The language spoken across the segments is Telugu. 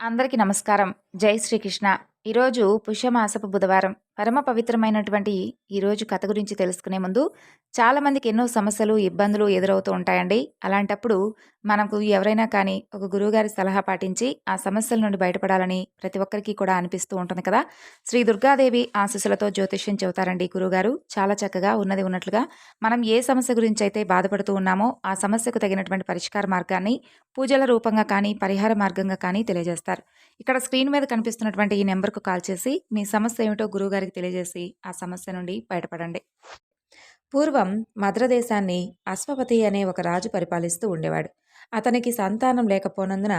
అందరికీ నమస్కారం. జై శ్రీకృష్ణ. ఈరోజు పుష్యమాసపు బుధవారం. పరమ పవిత్రమైనటువంటి ఈరోజు కథ గురించి తెలుసుకునే ముందు చాలామందికి ఎన్నో సమస్యలు ఇబ్బందులు ఎదురవుతూ ఉంటాయండి. అలాంటప్పుడు మనకు ఎవరైనా కానీ ఒక గురువుగారి సలహా పాటించి ఆ సమస్యల నుండి బయటపడాలని ప్రతి ఒక్కరికి కూడా అనిపిస్తూ ఉంటుంది కదా. శ్రీ దుర్గాదేవి ఆశీస్సులతో జ్యోతిష్యం చెబుతారండి గురువుగారు. చాలా చక్కగా ఉన్నది ఉన్నట్లుగా మనం ఏ సమస్య గురించి అయితే బాధపడుతూ ఉన్నామో ఆ సమస్యకు తగినటువంటి పరిష్కార మార్గాన్ని పూజల రూపంగా కానీ పరిహార మార్గంగా కానీ తెలియజేస్తారు. ఇక్కడ స్క్రీన్ మీద కనిపిస్తున్నటువంటి ఈ నెంబర్కు కాల్ చేసి మీ సమస్య ఏమిటో గురువుగారికి తెలియజేసి ఆ సమస్య నుండి బయటపడండి. పూర్వం మద్రదేశాన్ని అశ్వపతి అనే ఒక రాజు పరిపాలిస్తూ ఉండేవాడు. అతనికి సంతానం లేకపోనందున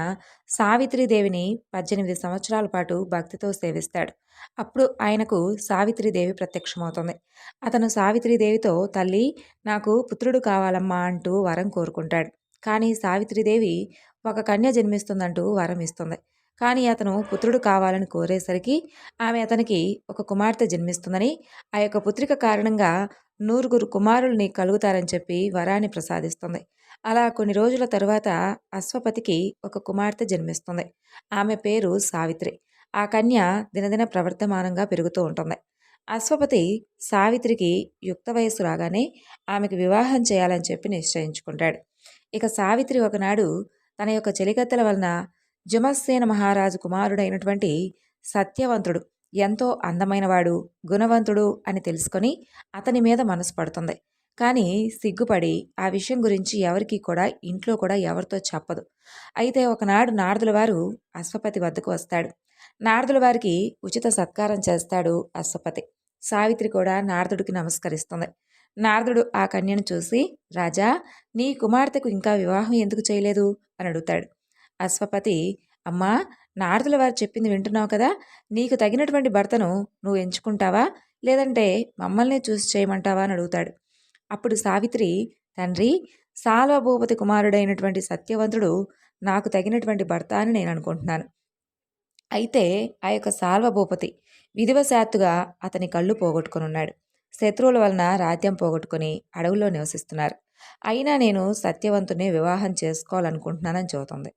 సావిత్రీదేవిని పద్దెనిమిది సంవత్సరాల పాటు భక్తితో సేవిస్తాడు. అప్పుడు ఆయనకు సావిత్రీదేవి ప్రత్యక్షమవుతుంది. అతను సావిత్రీదేవితో తల్లి నాకు పుత్రుడు కావాలమ్మా అంటూ వరం కోరుకుంటాడు. కానీ సావిత్రీదేవి ఒక కన్య జన్మిస్తుందంటూ వరం ఇస్తుంది. కానీ అతను పుత్రుడు కావాలని కోరేసరికి ఆమె అతనికి ఒక కుమార్తె జన్మిస్తుందని ఆ యొక్క పుత్రిక కారణంగా నూరుగురు కుమారుల్ని కలుగుతారని చెప్పి వరాన్ని ప్రసాదిస్తుంది. అలా కొన్ని రోజుల తరువాత అశ్వపతికి ఒక కుమార్తె జన్మిస్తుంది. ఆమె పేరు సావిత్రి. ఆ కన్య దినదిన ప్రవర్తమానంగా పెరుగుతూ ఉంటుంది. అశ్వపతి సావిత్రికి యుక్త వయస్సు రాగానే ఆమెకు వివాహం చేయాలని చెప్పి నిశ్చయించుకుంటాడు. ఇక సావిత్రి ఒకనాడు తన యొక్క చెలికత్తెల వలన జుమస్సేన మహారాజు కుమారుడైనటువంటి సత్యవంతుడు. ఎంతో అందమైనవాడు గుణవంతుడు అని తెలుసుకొని అతని మీద మనసు పడుతుంది. కానీ సిగ్గుపడి ఆ విషయం గురించి ఎవరికి కూడా ఇంట్లో కూడా ఎవరితో చెప్పదు. అయితే ఒకనాడు నారదుల వారు అశ్వపతి వద్దకు వస్తాడు. నారదుల వారికి ఉచిత సత్కారం చేస్తాడు అశ్వపతి. సావిత్రి కూడా నారదుడికి నమస్కరిస్తుంది. నారదుడు ఆ కన్యను చూసి రాజా నీ కుమార్తెకు ఇంకా వివాహం ఎందుకు చేయలేదు? అని అడుగుతాడు. అశ్వపతి అమ్మా నారదుల వారు చెప్పింది వింటున్నావు కదా? నీకు తగినటువంటి భర్తను నువ్వు ఎంచుకుంటావా? లేదంటే మమ్మల్ని చూసి చేయమంటావా? అని అడుగుతాడు. అప్పుడు సావిత్రి తండ్రి సాల్వభూపతి కుమారుడైనటువంటి సత్యవంతుడు నాకు తగినటువంటి భర్త అని నేను అనుకుంటున్నాను. అయితే ఆ యొక్క సాల్వభూపతి విధివశాత్తుగా అతని కళ్ళు పోగొట్టుకుని ఉన్నాడు శత్రువుల వలన రాజ్యం పోగొట్టుకుని అడవుల్లో నివసిస్తున్నారు. అయినా నేను సత్యవంతుని వివాహం చేసుకోవాలనుకుంటున్నానని చెబుతుంది.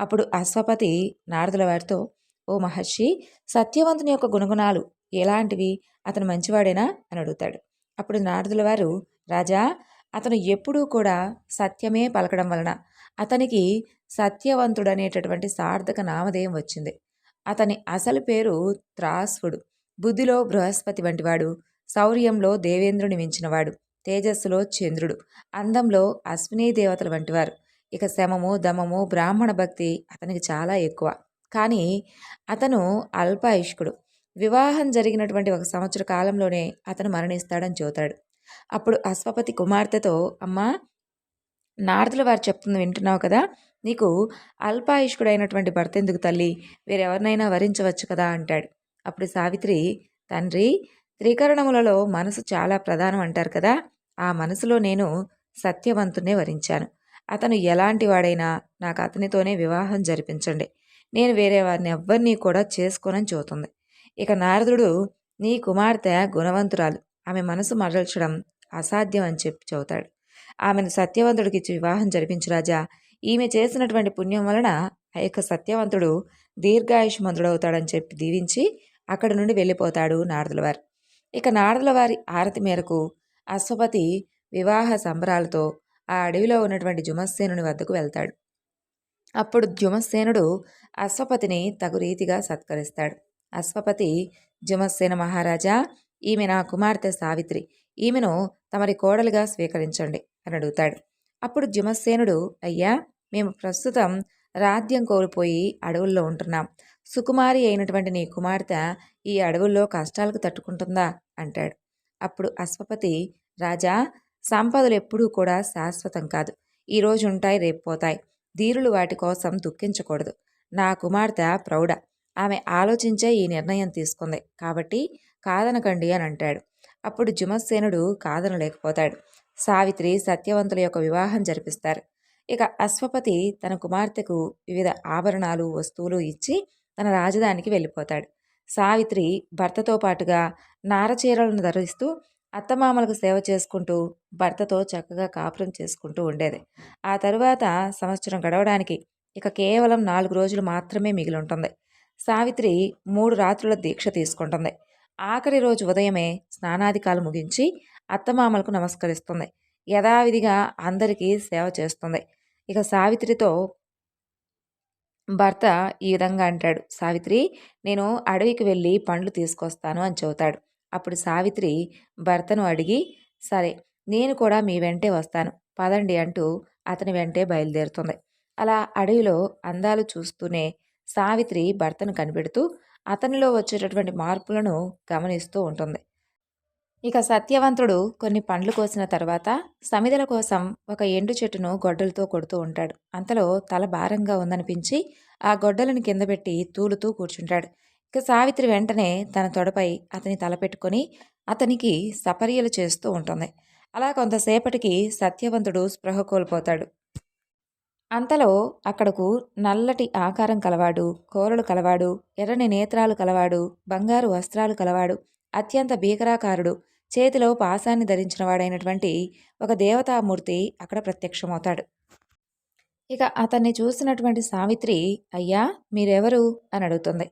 అప్పుడు అశ్వపతి నారదుల వారితో ఓ మహర్షి సత్యవంతుని యొక్క గుణగుణాలు ఎలాంటివి? అతను మంచివాడేనా? అని అడుగుతాడు. అప్పుడు నారదుల వారు రాజా అతను ఎప్పుడూ కూడా సత్యమే పలకడం వలన అతనికి సత్యవంతుడనేటటువంటి సార్థక నామధేయం వచ్చింది. అతని అసలు పేరు త్రాస్వుడు. బుద్ధిలో బృహస్పతి వంటివాడు. శౌర్యంలో దేవేంద్రుని మించినవాడు. తేజస్సులో చంద్రుడు. అందంలో అశ్వినీ దేవతల వంటివారు. ఇక శమము దమము బ్రాహ్మణ భక్తి అతనికి చాలా ఎక్కువ. కానీ అతను అల్పాయుష్కుడు. వివాహం జరిగినటువంటి ఒక సంవత్సర కాలంలోనే అతను మరణిస్తాడని చూతాడు అప్పుడు అశ్వపతి కుమార్తెతో అమ్మా నారదుల వారు చెప్తుంది వింటున్నావు కదా నీకు అల్పాయుష్కుడైనటువంటి భర్త ఎందుకు తల్లి? వేరెవరినైనా వరించవచ్చు కదా అంటాడు. అప్పుడు సావిత్రి తండ్రి త్రికరణములలో మనసు చాలా ప్రధానం అంటారు కదా ఆ మనసులో నేను సత్యవంతునే వరించాను. అతను ఎలాంటి వాడైనా నాకు అతనితోనే వివాహం జరిపించండి. నేను వేరే వారిని ఎవ్వరినీ కూడా చేసుకోనని చూతుంది ఇక నారదుడు నీ కుమార్తె గుణవంతురాలు. ఆమె మనసు మరల్చడం అసాధ్యం అని చెప్పి చెబుతాడు. ఆమెను సత్యవంతుడికి ఇచ్చి వివాహం జరిపించు రాజా. ఈమె చేసినటువంటి పుణ్యం వలన ఆ యొక్క సత్యవంతుడు దీర్ఘాయుష్మంతుడవుతాడని చెప్పి దీవించి అక్కడి నుండి వెళ్ళిపోతాడు నారదుల వారు. ఇక నారదుల వారి ఆరతి మేరకు అశ్వపతి వివాహ సంబరాలతో ఆ అడవిలో ఉన్నటువంటి జుమస్సేనుని వద్దకు వెళ్తాడు. అప్పుడు జుమస్సేనుడు అశ్వపతిని తగు రీతిగా సత్కరిస్తాడు. అశ్వపతి జుమస్సేన మహారాజా ఈమె నా కుమార్తె సావిత్రి. ఈమెను తమరి కోడలుగా స్వీకరించండి అని అడుగుతాడు. అప్పుడు జుమస్సేనుడు అయ్యా మేము ప్రస్తుతం రాద్యం కోల్పోయి అడవుల్లో ఉంటున్నాం. సుకుమారి అయినటువంటి నీ కుమార్తె ఈ అడవుల్లో కష్టాలకు తట్టుకుంటుందా? అంటాడు. అప్పుడు అశ్వపతి రాజా సంపదలు ఎప్పుడూ కూడా శాశ్వతం కాదు. ఈరోజు ఉంటాయి రేపు పోతాయి. ధీరులు వాటి కోసం దుఃఖించకూడదు. నా కుమార్తె ప్రౌఢ. ఆమె ఆలోచించే ఈ నిర్ణయం తీసుకుంది. కాబట్టి కాదనకండి అని అంటాడు. అప్పుడు జుమస్సేనుడు కాదనలేకపోతాడు సావిత్రి సత్యవంతుల యొక్క వివాహం జరిపిస్తారు. ఇక అశ్వపతి తన కుమార్తెకు వివిధ ఆభరణాలు వస్తువులు ఇచ్చి తన రాజధానికి వెళ్ళిపోతాడు. సావిత్రి భర్తతో పాటుగా నారచీరలను ధరిస్తూ అత్తమామలకు సేవ చేసుకుంటూ భర్తతో చక్కగా కాపురం చేసుకుంటూ ఉండేది. ఆ తరువాత సంవత్సరం గడవడానికి ఇక కేవలం నాలుగు రోజులు మాత్రమే మిగిలి ఉంటుంది సావిత్రి మూడు రాత్రుల దీక్ష తీసుకుంటుంది. ఆఖరి రోజు ఉదయమే స్నానాధికాలు ముగించి అత్తమామలకు నమస్కరిస్తుంది. యథావిధిగా అందరికీ సేవ చేస్తుంది. ఇక సావిత్రితో భర్త ఈ విధంగా అంటాడు. సావిత్రి నేను అడవికి వెళ్ళి పండ్లు తీసుకొస్తాను అని చెబుతాడు. అప్పుడు సావిత్రి భర్తను అడిగి సరే నేను కూడా మీ వెంటే వస్తాను. పదండి అంటూ అతని వెంటే బయలుదేరుతుంది. అలా అడవిలో అందాలు చూస్తూనే సావిత్రి భర్తను కనిపెడుతూ అతనిలో వచ్చేటటువంటి మార్పులను గమనిస్తూ ఉంటుంది. ఇక సత్యవంతుడు కొన్ని పండ్లు కోసిన తర్వాత సమిదల కోసం ఒక ఎండు చెట్టును గొడ్డలతో కొడుతూ ఉంటాడు. అంతలో తల భారంగా ఉందనిపించి ఆ గొడ్డలను కింద పెట్టి తూలుతూ కూర్చుంటాడు. ఇక సావిత్రి వెంటనే తన తొడపై అతని తలపెట్టుకొని అతనికి సపర్యలు చేస్తూ ఉంటుంది. అలా కొంతసేపటికి సత్యవంతుడు స్పృహ కోల్పోతాడు. అంతలో అక్కడకు నల్లటి ఆకారం కలవాడు కోరలు కలవాడు ఎర్రని నేత్రాలు కలవాడు బంగారు వస్త్రాలు కలవాడు అత్యంత భీకరాకారుడు చేతిలో పాసాన్ని ధరించినవాడైనటువంటి ఒక దేవతామూర్తి అక్కడ ప్రత్యక్షమవుతాడు. ఇక అతన్ని చూసినటువంటి సావిత్రి అయ్యా మీరెవరు? అని అడుగుతుంది.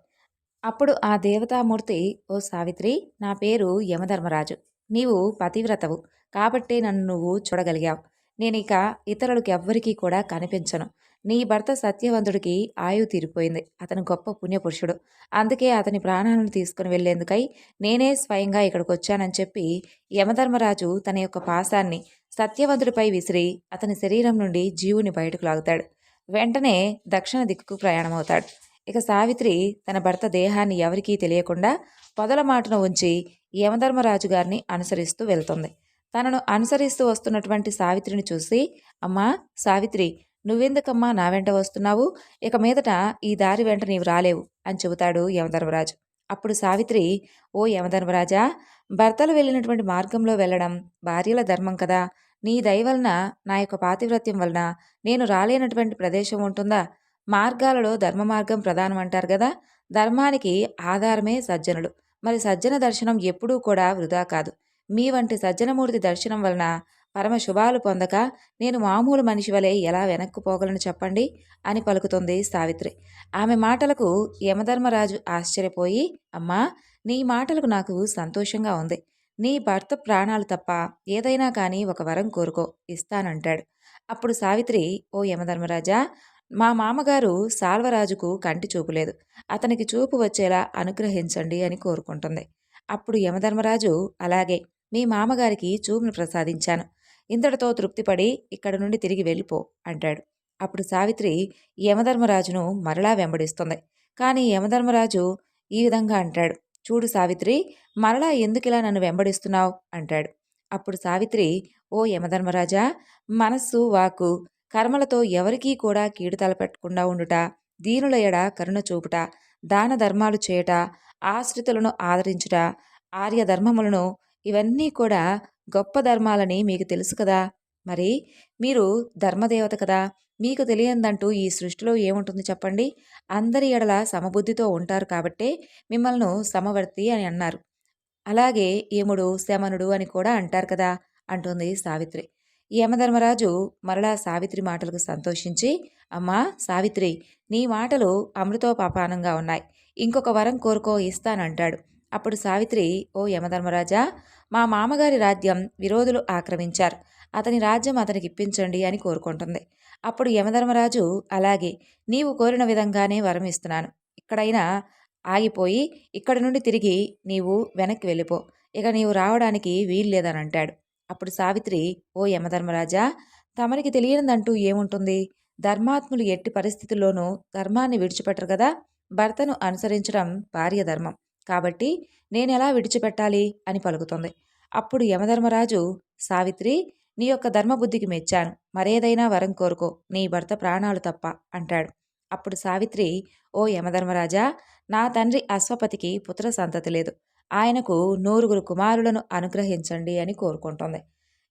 అప్పుడు ఆ దేవతామూర్తి ఓ సావిత్రి నా పేరు యమధర్మరాజు. నీవు పతివ్రతవు. కాబట్టే నన్ను నువ్వు చూడగలిగావు. నేను ఇక ఇతరులకు ఎవ్వరికీ కూడా కనిపించను. నీ భర్త సత్యవంతుడికి ఆయు తీరిపోయింది. అతను గొప్ప పుణ్యపురుషుడు. అందుకే అతని ప్రాణాలను తీసుకుని వెళ్ళేందుకై నేనే స్వయంగా ఇక్కడికి వచ్చానని చెప్పి యమధర్మరాజు తన యొక్క పాసాన్ని సత్యవంతుడిపై విసిరి అతని శరీరం నుండి జీవుని బయటకు లాగుతాడు. వెంటనే దక్షిణ దిక్కుకు ప్రయాణమవుతాడు. ఇక సావిత్రి తన భర్త దేహాన్ని ఎవరికీ తెలియకుండా పొదల మాటను ఉంచి యమధర్మరాజు గారిని అనుసరిస్తూ వెళ్తుంది. తనను అనుసరిస్తూ వస్తున్నటువంటి సావిత్రిని చూసి అమ్మా సావిత్రి నువ్వెందుకమ్మా నా వెంట వస్తున్నావు? ఇక మీదట ఈ దారి వెంట నీవు రాలేవు అని చెబుతాడు యమధర్మరాజు. అప్పుడు సావిత్రి ఓ యమధర్మరాజా భర్తలు వెళ్ళినటువంటి మార్గంలో వెళ్ళడం భార్యల ధర్మం కదా. నీ దయ వలన నా యొక్క పాతివ్రత్యం వలన నేను రాలేనటువంటి ప్రదేశం ఉంటుందా? మార్గాలలో ధర్మ మార్గం ప్రధానం అంటారు కదా. ధర్మానికి ఆధారమే సజ్జనులు. మరి సజ్జన దర్శనం ఎప్పుడూ కూడా వృధా కాదు. మీ వంటి సజ్జనమూర్తి దర్శనం వలన పరమ శుభాలు పొందక నేను మామూలు మనిషి వలె ఎలా వెనక్కు పోగలను చెప్పండి? అని పలుకుతుంది సావిత్రి. ఆమె మాటలకు యమధర్మరాజు ఆశ్చర్యపోయి అమ్మా నీ మాటలకు నాకు సంతోషంగా ఉంది. నీ భర్త ప్రాణాలు తప్ప ఏదైనా కానీ ఒక వరం కోరుకో ఇస్తానంటాడు. అప్పుడు సావిత్రి ఓ యమధర్మరాజా మా మామగారు సాల్వరాజుకు కంటి చూపులేదు అతనికి చూపు వచ్చేలా అనుగ్రహించండి అని కోరుకుంటుంది. అప్పుడు యమధర్మరాజు అలాగే మీ మామగారికి చూపును ప్రసాదించాను. ఇంతటితో తృప్తిపడి ఇక్కడ నుండి తిరిగి వెళ్ళిపో అంటాడు. అప్పుడు సావిత్రి యమధర్మరాజును మరలా వెంబడిస్తుంది. కానీ యమధర్మరాజు ఈ విధంగా అంటాడు. చూడు సావిత్రి మరలా ఎందుకిలా నన్ను వెంబడిస్తున్నావు? అంటాడు. అప్పుడు సావిత్రి ఓ యమధర్మరాజా మనస్సు వాకు కర్మలతో ఎవరికీ కూడా కీడు తలపెట్టకుండా ఉండుట దీనుల ఎడ కరుణ చూపుట దాన ధర్మాలు చేయుట ఆశ్రితులను ఆదరించుట ఆర్యధర్మములను ఇవన్నీ కూడా గొప్ప ధర్మాలని మీకు తెలుసు కదా. మరి మీరు ధర్మదేవత కదా. మీకు తెలియందంటూ ఈ సృష్టిలో ఏముంటుంది చెప్పండి? అందరి ఎడల సమబుద్ధితో ఉంటారు కాబట్టే మిమ్మల్ని సమవర్తి అని అన్నారు. అలాగే యముడు శమనుడు అని కూడా అంటారు కదా అంటుంది సావిత్రి. యమధర్మరాజు మరలా సావిత్రి మాటలకు సంతోషించి అమ్మా సావిత్రి నీ మాటలు అమృతోపాపానంగా ఉన్నాయి. ఇంకొక వరం కోరుకో ఇస్తానంటాడు. అప్పుడు సావిత్రి ఓ యమధర్మరాజా మా మామగారి రాజ్యం విరోధులు ఆక్రమించారు. అతని రాజ్యం అతనికి ఇప్పించండి అని కోరుకుంటుంది. అప్పుడు యమధర్మరాజు అలాగే నీవు కోరిన విధంగానే వరం ఇస్తున్నాను. ఇక్కడైనా ఆగిపోయి ఇక్కడి నుండి తిరిగి నీవు వెనక్కి వెళ్ళిపో. ఇక నీవు రావడానికి వీలు లేదని అంటాడు అప్పుడు సావిత్రి ఓ యమధర్మరాజా తమరికి తెలియనిదంటూ ఏముంటుంది? ధర్మాత్ములు ఎట్టి పరిస్థితుల్లోనూ ధర్మాన్ని విడిచిపెట్టరు కదా? భర్తను అనుసరించడం భార్య ధర్మం. కాబట్టి నేనెలా విడిచిపెట్టాలి? అని పలుకుతుంది. అప్పుడు యమధర్మరాజు సావిత్రి నీ యొక్క ధర్మబుద్ధికి మెచ్చాను. మరేదైనా వరం కోరుకో. నీ భర్త ప్రాణాలు తప్ప అంటాడు. అప్పుడు సావిత్రి ఓ యమధర్మరాజా నా తండ్రి అశ్వపతికి పుత్ర సంతతి లేదు. ఆయనకు నూరుగురు కుమారులను అనుగ్రహించండి అని కోరుకుంటుంది.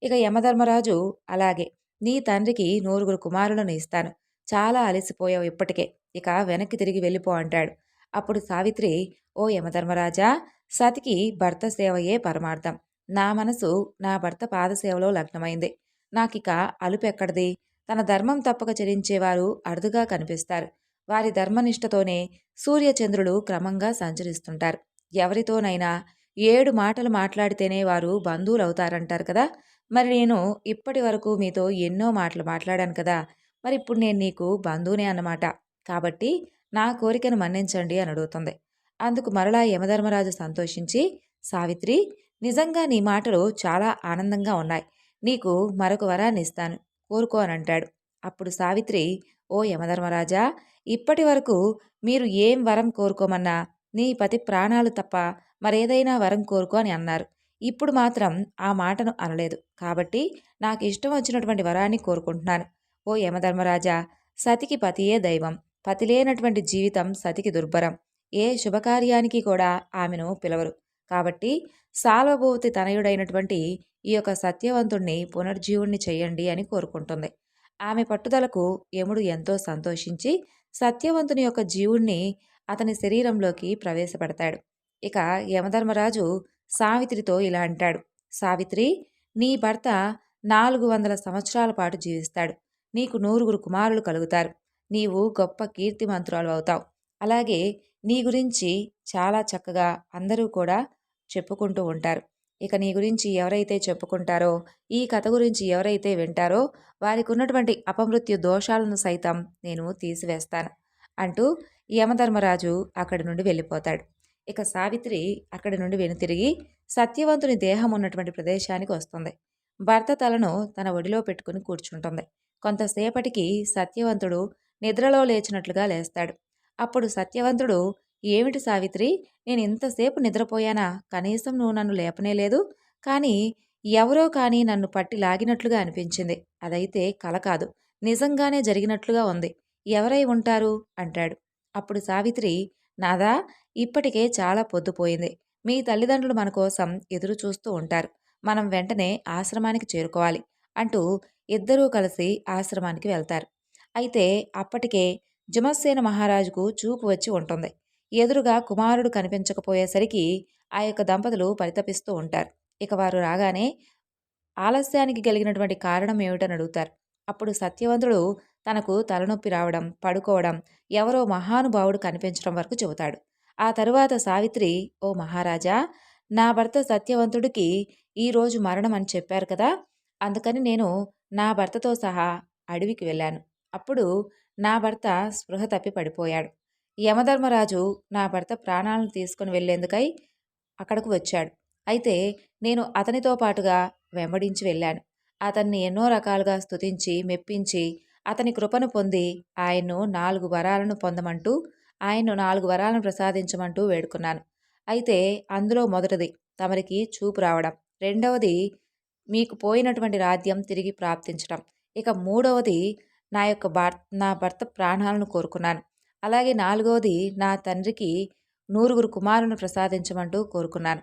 ఇక యమధర్మరాజు అలాగే నీ తండ్రికి నూరుగురు కుమారులను ఇస్తాను. చాలా అలసిపోయావు ఇప్పటికే ఇక వెనక్కి తిరిగి వెళ్ళిపో అంటాడు. అప్పుడు సావిత్రి ఓ యమధర్మరాజా సతికి భర్త సేవయే పరమార్థం. నా మనసు నా భర్త పాదసేవలో లగ్నమైంది. నాకిక అలుపెక్కడిది? తన ధర్మం తప్పక చరించేవారు అరుదుగా కనిపిస్తారు. వారి ధర్మనిష్టతోనే సూర్యచంద్రులు క్రమంగా సంచరిస్తుంటారు. ఎవరితోనైనా ఏడు మాటలు మాట్లాడితేనే వారు బంధువులు అవుతారంటారు కదా! మరి నేను ఇప్పటి వరకు మీతో ఎన్నో మాటలు మాట్లాడాను కదా! మరి ఇప్పుడు నేను నీకు బంధువునే అన్నమాట. కాబట్టి నా కోరికను మన్నించండి అని అడుగుతుంది. అందుకు మరలా యమధర్మరాజు సంతోషించి సావిత్రి నిజంగా నీ మాటలు చాలా ఆనందంగా ఉన్నాయి. నీకు మరొక వరాన్ని ఇస్తాను. కోరుకో అని అంటాడు. అప్పుడు సావిత్రి ఓ యమధర్మరాజా ఇప్పటి వరకు మీరు ఏం వరం కోరుకోమన్నా నీ పతి ప్రాణాలు తప్ప మరేదైనా వరం కోరుకో అని అన్నారు. ఇప్పుడు మాత్రం ఆ మాటను అనలేదు. కాబట్టి నాకు ఇష్టం వచ్చినటువంటి వరాన్ని కోరుకుంటున్నాను. ఓ యమధర్మరాజా సతికి పతియే దైవం. పతి లేనటువంటి జీవితం సతికి దుర్భరం. ఏ శుభకార్యానికి కూడా ఆమెను పిలవరు. కాబట్టి సాల్వభూతి తనయుడైనటువంటి ఈ యొక్క సత్యవంతుణ్ణి పునర్జీవుణ్ణి చెయ్యండి అని కోరుకుంటుంది. ఆమె పట్టుదలకు యముడు ఎంతో సంతోషించి సత్యవంతుని యొక్క జీవుణ్ణి అతని శరీరంలోకి ప్రవేశపెడతాడు. ఇక యమధర్మరాజు సావిత్రితో ఇలా అంటాడు. సావిత్రి నీ భర్త నాలుగు వందల సంవత్సరాల పాటు జీవిస్తాడు. నీకు నూరుగురు కుమారులు కలుగుతారు. నీవు గొప్ప కీర్తిమంతురాలు అవుతావు. అలాగే నీ గురించి చాలా చక్కగా అందరూ కూడా చెప్పుకుంటూ ఉంటారు. ఇక నీ గురించి ఎవరైతే చెప్పుకుంటారో ఈ కథ గురించి ఎవరైతే వింటారో వారికి ఉన్నటువంటి అపమృత్యు దోషాలను సైతం నేను తీసివేస్తాను. అంటూ యమధర్మరాజు అక్కడి నుండి వెళ్ళిపోతాడు. ఇక సావిత్రి అక్కడి నుండి వెనుతిరిగి సత్యవంతుని దేహం ఉన్నటువంటి ప్రదేశానికి వస్తుంది. భర్త తలను తన ఒడిలో పెట్టుకుని కూర్చుంటుంది. కొంతసేపటికి సత్యవంతుడు నిద్రలో లేచినట్లుగా లేస్తాడు. అప్పుడు సత్యవంతుడు ఏమిటి సావిత్రి నేను ఇంతసేపు నిద్రపోయానా? కనీసం నువ్వు నన్ను లేపనేలేదు కానీ ఎవరో కానీ నన్ను పట్టి లాగినట్లుగా అనిపించింది. అదైతే కల కాదు. నిజంగానే జరిగినట్లుగా ఉంది. ఎవరై ఉంటారు? అంటాడు. అప్పుడు సావిత్రి నాదా ఇప్పటికే చాలా పొద్దుపోయింది మీ తల్లిదండ్రులు మన కోసం ఎదురు చూస్తూ ఉంటారు. మనం వెంటనే ఆశ్రమానికి చేరుకోవాలి అంటూ ఇద్దరూ కలిసి ఆశ్రమానికి వెళ్తారు. అయితే అప్పటికే జుమస్సేన మహారాజుకు చూపు వచ్చి ఉంటుంది. ఎదురుగా కుమారుడు కనిపించకపోయేసరికి ఆ యొక్క దంపతులు పరితపిస్తూ ఉంటారు. ఇక వారు రాగానే ఆలస్యానికి కలిగినటువంటి కారణం ఏమిటని అడుగుతారు అప్పుడు సత్యవంతుడు తనకు తలనొప్పి రావడం పడుకోవడం ఎవరో మహానుభావుడు కనిపించడం వరకు చెబుతాడు. ఆ తరువాత సావిత్రి ఓ మహారాజా నా భర్త సత్యవంతుడికి ఈరోజు మరణం అని చెప్పారు కదా అందుకని నేను నా భర్తతో సహా అడవికి వెళ్ళాను. అప్పుడు నా భర్త స్పృహ తప్పి పడిపోయాడు. యమధర్మరాజు నా భర్త ప్రాణాలను తీసుకుని వెళ్ళేందుకై అక్కడకు వచ్చాడు. అయితే నేను అతనితో పాటుగా వెంబడించి వెళ్ళాను. అతన్ని ఎన్నో రకాలుగా స్తుతించి మెప్పించి అతని కృపను పొంది ఆయన్ను నాలుగు వరాలను పొందమంటూ ఆయన్ను నాలుగు వరాలను ప్రసాదించమంటూ వేడుకున్నాను. అయితే అందులో మొదటిది తమరికి చూపు రావడం. రెండవది మీకు పోయినటువంటి రాజ్యం తిరిగి ప్రాప్తించడం. ఇక మూడవది నా యొక్క భర్త నా భర్త ప్రాణాలను కోరుకున్నాను. అలాగే నాలుగవది నా తండ్రికి నూరుగురు కుమారులను ప్రసాదించమంటూ కోరుకున్నాను.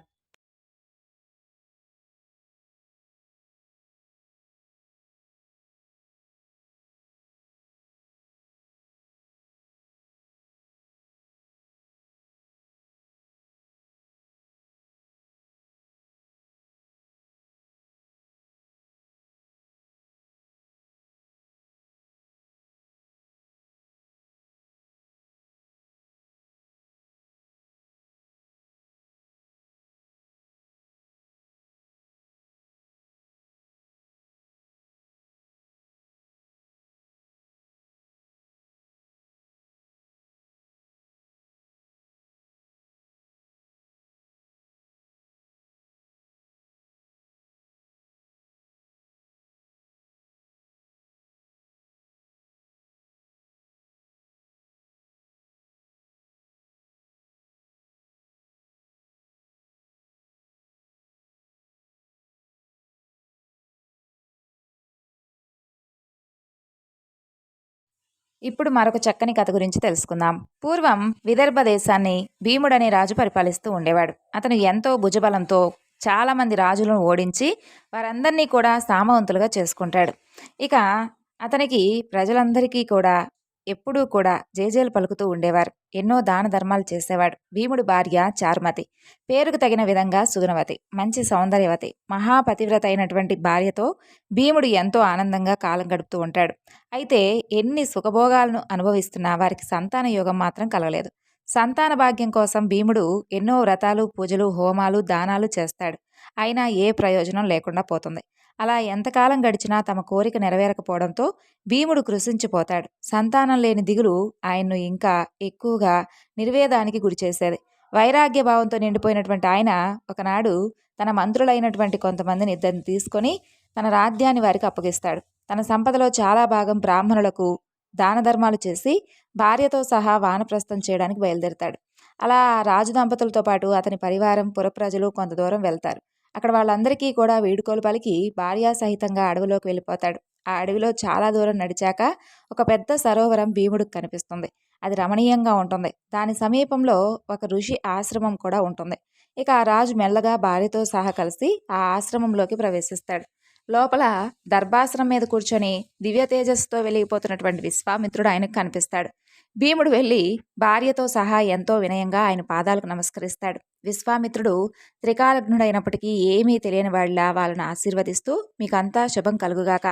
ఇప్పుడు మరొక చక్కని కథ గురించి తెలుసుకుందాం. పూర్వం విదర్భ దేశాన్ని భీముడనే రాజు పరిపాలిస్తూ ఉండేవాడు. అతను ఎంతో భుజబలంతో చాలామంది రాజులను ఓడించి వారందరినీ కూడా సామవంతులుగా చేసుకుంటాడు. ఇక అతనికి ప్రజలందరికీ కూడా ఎప్పుడూ కూడా జేజేలు పలుకుతూ ఉండేవారు. ఎన్నో దాన ధర్మాలు చేసేవాడు. భీముడి భార్య చారుమతి. పేరుకు తగిన విధంగా సుగుణవతి. మంచి సౌందర్యవతి. మహాపతివ్రత అయినటువంటి భార్యతో భీముడు ఎంతో ఆనందంగా కాలం గడుపుతూ ఉంటాడు. అయితే ఎన్ని సుఖభోగాలను అనుభవిస్తున్నా వారికి సంతాన యోగం మాత్రం కలగలేదు. సంతాన భాగ్యం కోసం భీముడు ఎన్నో వ్రతాలు పూజలు హోమాలు దానాలు చేస్తాడు. అయినా ఏ ప్రయోజనం లేకుండా పోతుంది. అలా ఎంతకాలం గడిచినా తమ కోరిక నెరవేరకపోవడంతో భీముడు కృషించిపోతాడు సంతానం లేని దిగులు ఆయన్ను ఇంకా ఎక్కువగా నిర్వేదానికి గురిచేసేది వైరాగ్య భావంతో నిండిపోయినటువంటి ఆయన ఒకనాడు తన మంత్రులైనటువంటి కొంతమందిని ఇద్దరిని తీసుకొని తన రాజ్యాన్ని వారికి అప్పగిస్తాడు. తన సంపదలో చాలా భాగం బ్రాహ్మణులకు దాన ధర్మాలు చేసి భార్యతో సహా వానప్రస్థం చేయడానికి బయలుదేరతాడు. అలా రాజు దంపతులతో పాటు అతని పరివారం పురప్రజలు కొంత దూరం వెళ్తారు. అక్కడ వాళ్ళందరికీ కూడా వీడుకోలు పలికి భార్యా సహితంగా అడవిలోకి వెళ్ళిపోతాడు. ఆ అడవిలో చాలా దూరం నడిచాక ఒక పెద్ద సరోవరం భీముడికి కనిపిస్తుంది. అది రమణీయంగా ఉంటుంది. దాని సమీపంలో ఒక ఋషి ఆశ్రమం కూడా ఉంటుంది. ఇక ఆ రాజు మెల్లగా భార్యతో సహా కలిసి ఆ ఆశ్రమంలోకి ప్రవేశిస్తాడు. లోపల దర్భాసనం మీద కూర్చొని దివ్య తేజస్సుతో వెలిగిపోతున్నటువంటి విశ్వామిత్రుడు ఆయనకు కనిపిస్తాడు. భీముడు వెళ్ళి భార్యతో సహా ఎంతో వినయంగా ఆయన పాదాలకు నమస్కరిస్తాడు. విశ్వామిత్రుడు త్రికాలగ్నుడైనప్పటికీ ఏమీ తెలియని వాళ్ళ వాళ్ళను ఆశీర్వదిస్తూ మీకంతా శుభం కలుగుగాక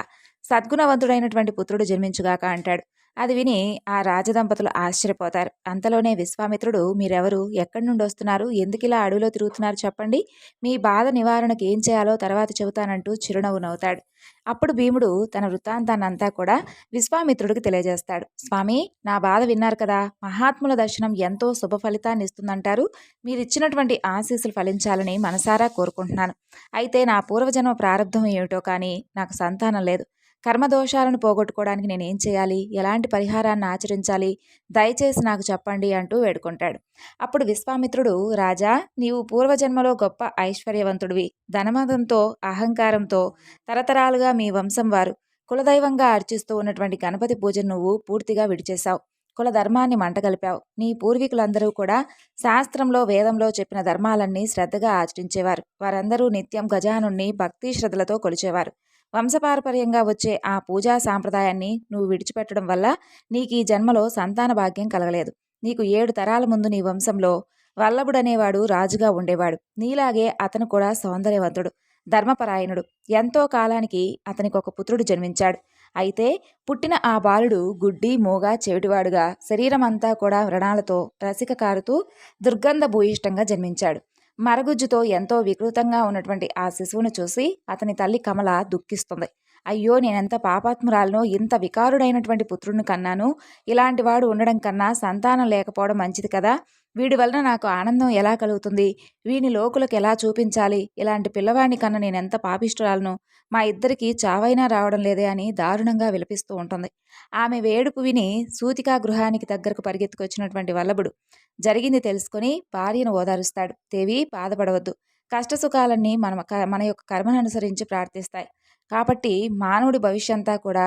సద్గుణవంతుడైనటువంటి పుత్రుడు జన్మించుగాక అంటాడు. అది విని ఆ రాజదంపతులు ఆశ్చర్యపోతారు. అంతలోనే విశ్వామిత్రుడు మీరెవరు? ఎక్కడి నుండి వస్తున్నారు? ఎందుకు ఇలా అడవిలో తిరుగుతున్నారు చెప్పండి? మీ బాధ నివారణకు ఏం చేయాలో తర్వాత చెబుతానంటూ చిరునవ్వు నవ్వుతాడు. అప్పుడు భీముడు తన వృత్తాంతాన్నంతా కూడా విశ్వామిత్రుడికి తెలియజేస్తాడు. స్వామి నా బాధ విన్నారు కదా! మహాత్ముల దర్శనం ఎంతో శుభ ఫలితాన్ని ఇస్తుందంటారు. మీరిచ్చినటువంటి ఆశీస్సులు ఫలించాలని మనసారా కోరుకుంటున్నాను. అయితే నా పూర్వజన్మ ప్రారంభం ఏమిటో కానీ నాకు సంతానం లేదు. కర్మదోషాలను పోగొట్టుకోవడానికి నేను ఏం చేయాలి? ఎలాంటి పరిహారాన్ని ఆచరించాలి? దయచేసి నాకు చెప్పండి అంటూ వేడుకుంటాడు. అప్పుడు విశ్వామిత్రుడు రాజా నీవు పూర్వజన్మలో గొప్ప ఐశ్వర్యవంతుడివి. ధనమదంతో అహంకారంతో తరతరాలుగా మీ వంశం వారు. కులదైవంగా అర్చిస్తూ ఉన్నటువంటి గణపతి పూజను నువ్వు పూర్తిగా విడిచేశావు. కుల ధర్మాన్ని మంటగలిపావు నీ పూర్వీకులందరూ కూడా శాస్త్రంలో వేదంలో చెప్పిన ధర్మాలన్నీ శ్రద్ధగా ఆచరించేవారు. వారందరూ నిత్యం గజానుణ్ణి భక్తి శ్రద్ధలతో కొలిచేవారు. వంశపారపర్యంగా వచ్చే ఆ పూజా సాంప్రదాయాన్ని నువ్వు విడిచిపెట్టడం వల్ల నీకు ఈ జన్మలో సంతాన భాగ్యం కలగలేదు. నీకు ఏడు తరాల ముందు నీ వంశంలో వల్లభుడనేవాడు రాజుగా ఉండేవాడు. నీలాగే అతను కూడా సౌందర్యవంతుడు ధర్మపరాయణుడు. ఎంతో కాలానికి అతనికి ఒక పుత్రుడు జన్మించాడు. అయితే పుట్టిన ఆ బాలుడు గుడ్డి మూగ చెవిటివాడుగా శరీరం అంతా కూడా వ్రణాలతో రసిక కారుతూ దుర్గంధ భూయిష్టంగా జన్మించాడు. మరగుజ్జుతో ఎంతో వికృతంగా ఉన్నటువంటి ఆ శిశువును చూసి అతని తల్లి కమల దుఃఖిస్తుంది. అయ్యో నేనెంత పాపాత్మురాలను ఇంత వికారుడైనటువంటి పుత్రుడిని కన్నాను. ఇలాంటి వాడు ఉండడం కన్నా సంతానం లేకపోవడం మంచిది కదా. వీడి వలన నాకు ఆనందం ఎలా కలుగుతుంది? వీని లోకులకు ఎలా చూపించాలి? ఇలాంటి పిల్లవాడిని కన్నా నేనెంత పాపిష్టురాలను? మా ఇద్దరికి చావైనా రావడం లేదే అని దారుణంగా విలపిస్తూ ఉంటుంది. ఆమె వేడుపు విని సూతికా గృహానికి దగ్గరకు పరిగెత్తుకొచ్చినటువంటి వల్లభుడు జరిగింది తెలుసుకొని భార్యను ఓదారుస్తాడు. దేవి బాధపడవద్దు. కష్టసుఖాలన్నీ మన మన యొక్క కర్మను అనుసరించి ప్రార్థిస్తాయి. కాబట్టి మానవుడి భవిష్యంతా కూడా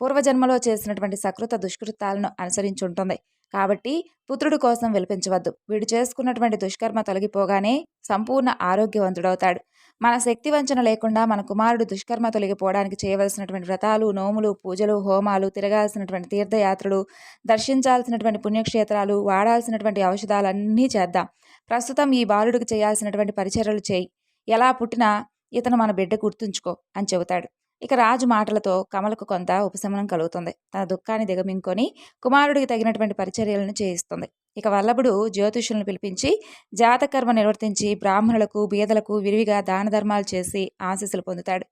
పూర్వజన్మలో చేసినటువంటి సకృత దుష్కృతాలను అనుసరించి ఉంటుంది. కాబట్టి పుత్రుడు కోసం విలపించవద్దు. వీడు చేసుకున్నటువంటి దుష్కర్మ తొలగిపోగానే సంపూర్ణ ఆరోగ్యవంతుడవుతాడు. మన శక్తి వంచన లేకుండా మన కుమారుడు దుష్కర్మ తొలగిపోవడానికి చేయవలసినటువంటి వ్రతాలు నోములు పూజలు హోమాలు తిరగాల్సినటువంటి తీర్థయాత్రలు దర్శించాల్సినటువంటి పుణ్యక్షేత్రాలు వాడాల్సినటువంటి ఔషధాలన్నీ చేద్దాం. ప్రస్తుతం ఈ బాలుడికి చేయాల్సినటువంటి పరిచర్యలు చేయి. ఎలా పుట్టినా ఇతను మన బిడ్డ గుర్తుంచుకో అని చెబుతాడు. ఇక రాజు మాటలతో కమలకు కొంత ఉపశమనం కలుగుతుంది. తన దుఃఖాన్ని దిగమింకొని కుమారుడికి తగినటువంటి పరిచర్యలను చేయిస్తుంది. ఇక వల్లభుడు జ్యోతిషులను పిలిపించి జాతకర్మ నిర్వర్తించి బ్రాహ్మణులకు బీదలకు విరివిగా దాన ధర్మాలు చేసి ఆశీస్సులు పొందుతాడు.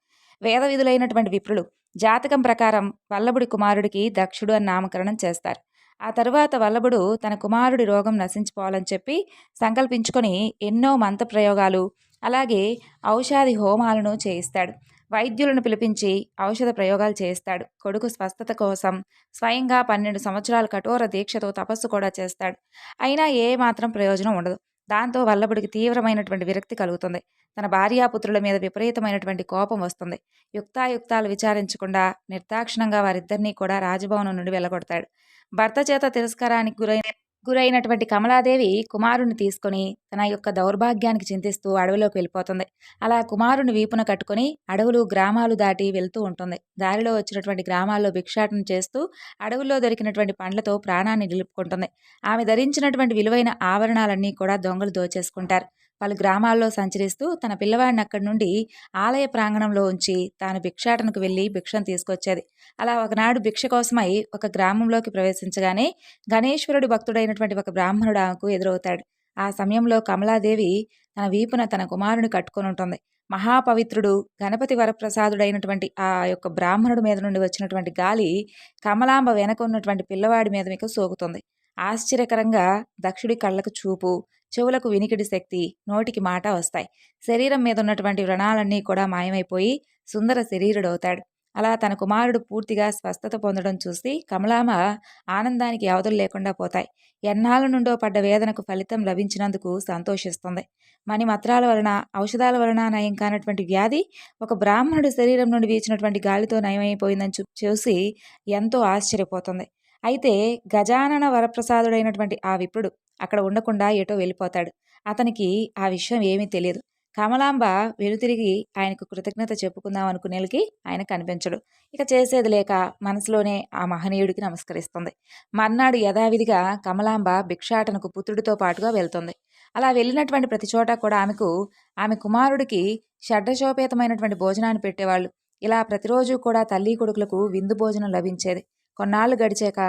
వేద విధులైనటువంటి విప్రులు జాతకం ప్రకారం వల్లభుడి కుమారుడికి దక్షుడు అని నామకరణం చేస్తారు. ఆ తరువాత వల్లభుడు తన కుమారుడి రోగం నశించిపోవాలని చెప్పి సంకల్పించుకొని ఎన్నో మంత్రప్రయోగాలు అలాగే ఔషాది హోమాలను చేయిస్తాడు. వైద్యులను పిలిపించి ఔషధ ప్రయోగాలు చేస్తాడు. కొడుకు స్వస్థత కోసం స్వయంగా పన్నెండు సంవత్సరాల కఠోర దీక్షతో తపస్సు కూడా చేస్తాడు. అయినా ఏ మాత్రం ప్రయోజనం ఉండదు. దాంతో వల్లభుడికి తీవ్రమైనటువంటి విరక్తి కలుగుతుంది. తన భార్యాపుత్రుల మీద విపరీతమైనటువంటి కోపం వస్తుంది. యుక్తాయుక్తాలు విచారించకుండా నిర్దాక్షిణంగా వారిద్దరినీ కూడా రాజభవనం నుండి వెళ్ళగొడతాడు. భర్త చేత తిరస్కారానికి గురైన గురైనటువంటి కమలాదేవి కుమారుని తీసుకొని తన యొక్క దౌర్భాగ్యానికి చింతిస్తూ అడవిలోకి వెళ్ళిపోతుంది. అలా కుమారుని వీపున కట్టుకొని అడవులు గ్రామాలు దాటి వెళ్తూ ఉంటుంది. దారిలో వచ్చినటువంటి గ్రామాల్లో భిక్షాటన చేస్తూ అడవుల్లో దొరికినటువంటి పండ్లతో ప్రాణాన్ని నిలుపుకుంటుంది. ఆమె ధరించినటువంటి విలువైన ఆభరణాలన్నీ కూడా దొంగలు దోచేసుకుంటారు. పలు గ్రామాల్లో సంచరిస్తూ తన పిల్లవాడిని అక్కడి నుండి ఆలయ ప్రాంగణంలో ఉంచి తాను భిక్షాటనకు వెళ్ళి భిక్షను తీసుకొచ్చేది. అలా ఒకనాడు భిక్ష కోసమై ఒక గ్రామంలోకి ప్రవేశించగానే గణేశ్వరుడు భక్తుడైనటువంటి ఒక బ్రాహ్మణుడు ఆమెకు ఎదురవుతాడు. ఆ సమయంలో కమలాదేవి తన వీపున తన కుమారుని కట్టుకొని ఉంటుంది. మహాపవిత్రుడు గణపతి వరప్రసాదుడైనటువంటి ఆ యొక్క బ్రాహ్మణుడి మీద నుండి వచ్చినటువంటి గాలి కమలాంబ వెనక ఉన్నటువంటి పిల్లవాడి మీద మీకు సోకుతుంది. ఆశ్చర్యకరంగా దక్షుడి కళ్ళకు చూపు చెవులకు వినికిడి శక్తి నోటికి మాట వస్తాయి. శరీరం మీద ఉన్నటువంటి వ్రణాలన్నీ కూడా మాయమైపోయి సుందర శరీరుడవుతాడు. అలా తన కుమారుడు పూర్తిగా స్వస్థత పొందడం చూసి కమలామ ఆనందానికి అవధులు లేకుండా పోతాయి. ఎన్నాళ్ళ నుండో పడ్డ వేదనకు ఫలితం లభించినందుకు సంతోషిస్తుంది. మణిమత్రాల వలన ఔషధాల వలన నయం కానటువంటి వ్యాధి ఒక బ్రాహ్మణుడి శరీరం నుండి వీచినటువంటి గాలితో నయమైపోయిందని చూసి ఎంతో ఆశ్చర్యపోతుంది. అయితే గజానన వరప్రసాదుడైనటువంటి ఆ విప్రుడు అక్కడ ఉండకుండా ఎటో వెళ్ళిపోతాడు. అతనికి ఆ విషయం ఏమీ తెలియదు. కమలాంబ వెనుతిరిగి ఆయనకు కృతజ్ఞత చెప్పుకుందాం అనుకునేలకి ఆయన కనిపించడు. ఇక చేసేది లేక మనసులోనే ఆ మహనీయుడికి నమస్కరిస్తుంది. మర్నాడు యథావిధిగా కమలాంబ భిక్షాటనకు పుత్రుడితో పాటుగా వెళ్తుంది. అలా వెళ్ళినటువంటి ప్రతి చోట కూడా ఆమెకు ఆమె కుమారుడికి షడ్డశోపేతమైనటువంటి భోజనాన్ని పెట్టేవాళ్ళు. ఇలా ప్రతిరోజు కూడా తల్లి కొడుకులకు విందు భోజనం లభించేది. కొన్నాళ్ళు గడిచాక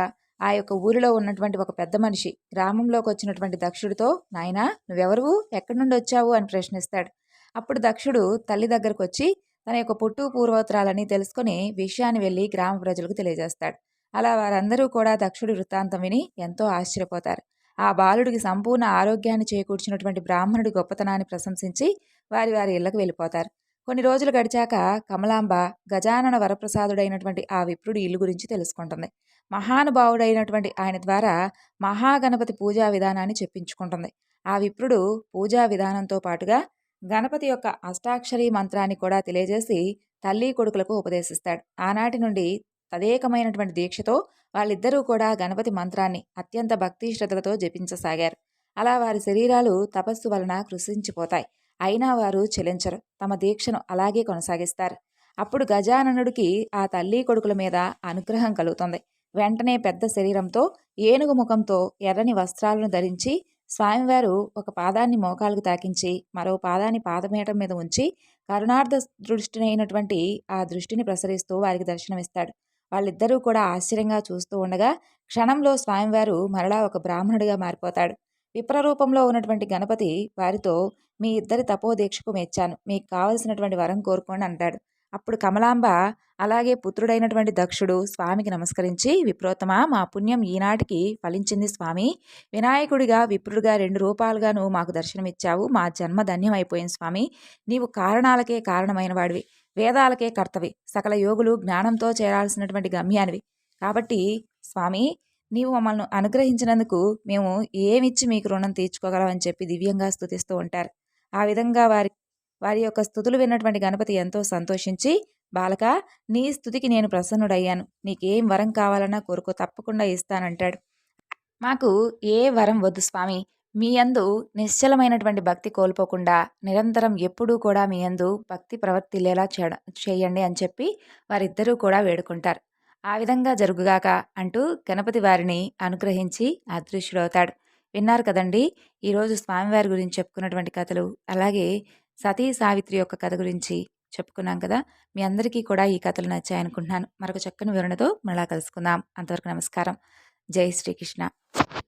ఆ యొక్క ఊరిలో ఉన్నటువంటి ఒక పెద్ద మనిషి గ్రామంలోకి వచ్చినటువంటి దక్షుడితో నాయనా నువ్వెవరు ఎక్కడి నుండి వచ్చావు? అని ప్రశ్నిస్తాడు. అప్పుడు దక్షుడు తల్లి దగ్గరకు వచ్చి తన యొక్క పుట్టు పూర్వోత్తరాలని తెలుసుకుని విషయాన్ని వెళ్ళి గ్రామ ప్రజలకు తెలియజేస్తాడు. అలా వారందరూ కూడా దక్షుడి వృత్తాంతం విని ఎంతో ఆశ్చర్యపోతారు. ఆ బాలుడికి సంపూర్ణ ఆరోగ్యాన్ని చేకూర్చినటువంటి బ్రాహ్మణుడి గొప్పతనాన్ని ప్రశంసించి వారి వారి ఇళ్ళకు వెళ్ళిపోతారు. కొన్ని రోజులు గడిచాక కమలాంబ గజానన వరప్రసాదుడైనటువంటి ఆ విప్రుడి ఇల్లు గురించి తెలుసుకుంటుంది. మహానుభావుడైనటువంటి ఆయన ద్వారా మహాగణపతి పూజా విధానాన్ని చెప్పించుకుంటుంది. ఆ విప్రుడు పూజా విధానంతో పాటుగా గణపతి యొక్క అష్టాక్షరి మంత్రాన్ని కూడా తెలియజేసి తల్లి కొడుకులకు ఉపదేశిస్తాడు. ఆనాటి నుండి తదేకమైనటువంటి దీక్షతో వాళ్ళిద్దరూ కూడా గణపతి మంత్రాన్ని అత్యంత భక్తి శ్రద్ధలతో జపించసాగారు. అలా వారి శరీరాలు తపస్సు వలన కృషించిపోతాయి అయినా వారు చెలించరు. తమ దీక్షను అలాగే కొనసాగిస్తారు. అప్పుడు గజాననుడికి ఆ తల్లి కొడుకుల మీద అనుగ్రహం కలుగుతుంది. వెంటనే పెద్ద శరీరంతో ఏనుగు ముఖంతో ఎర్రని వస్త్రాలను ధరించి స్వామివారు ఒక పాదాన్ని మోకాలకు తాకించి మరో పాదాన్ని పాదమేటం మీద ఉంచి కరుణార్థ దృష్టినైనటువంటి ఆ దృష్టిని ప్రసరిస్తూ వారికి దర్శనమిస్తాడు. వాళ్ళిద్దరూ కూడా ఆశ్చర్యంగా చూస్తూ ఉండగా క్షణంలో స్వామివారు మరలా ఒక బ్రాహ్మణుడిగా మారిపోతాడు. విప్రరూపంలో ఉన్నటువంటి గణపతి వారితో మీ ఇద్దరి తపోదీక్షకు మెచ్చాను. మీకు కావలసినటువంటి వరం కోరుకోండి అంటాడు. అప్పుడు కమలాంబ అలాగే పుత్రుడైనటువంటి దక్షుడు స్వామికి నమస్కరించి విప్రోత్తమ మా పుణ్యం ఈనాటికి ఫలించింది స్వామి. వినాయకుడిగా విప్రుడిగా రెండు రూపాలుగాను మాకు దర్శనమిచ్చావు. మా జన్మ ధన్యమైపోయింది స్వామి. నీవు కారణాలకే కారణమైన వాడివి వేదాలకే కర్తవి. సకల యోగులు జ్ఞానంతో చేరాల్సినటువంటి గమ్యానివి. కాబట్టి స్వామి నీవు మమ్మల్ని అనుగ్రహించినందుకు మేము ఏమిచ్చి మీకు రుణం తీర్చుకోగలమని చెప్పి దివ్యంగా స్థుతిస్తూ ఉంటారు. ఆ విధంగా వారి వారి యొక్క స్థుతులు విన్నటువంటి గణపతి ఎంతో సంతోషించి బాలక నీ స్థుతికి నేను ప్రసన్నుడయ్యాను. నీకేం వరం కావాలన్నా కోరుకో తప్పకుండా ఇస్తానంటాడు. మాకు ఏ వరం వద్దు స్వామి. మీ అందు నిశ్చలమైనటువంటి భక్తి కోల్పోకుండా నిరంతరం ఎప్పుడూ కూడా మీ అందు భక్తి ప్రవర్తిల్లేలా చేయండి అని చెప్పి వారిద్దరూ కూడా వేడుకుంటారు. ఆ విధంగా జరుగుగాక అంటూ గణపతి వారిని అనుగ్రహించి అదృశ్యుడవుతాడు. విన్నారు కదండి. ఈరోజు స్వామివారి గురించి చెప్పుకున్నటువంటి కథలు అలాగే సతీ సావిత్రి యొక్క కథ గురించి చెప్పుకున్నాం కదా. మీ అందరికీ కూడా ఈ కథలు నచ్చాయనుకుంటున్నాను. మరొక చక్కని వివరణతో మళ్ళా కలుసుకుందాం. అంతవరకు నమస్కారం. జై శ్రీకృష్ణ.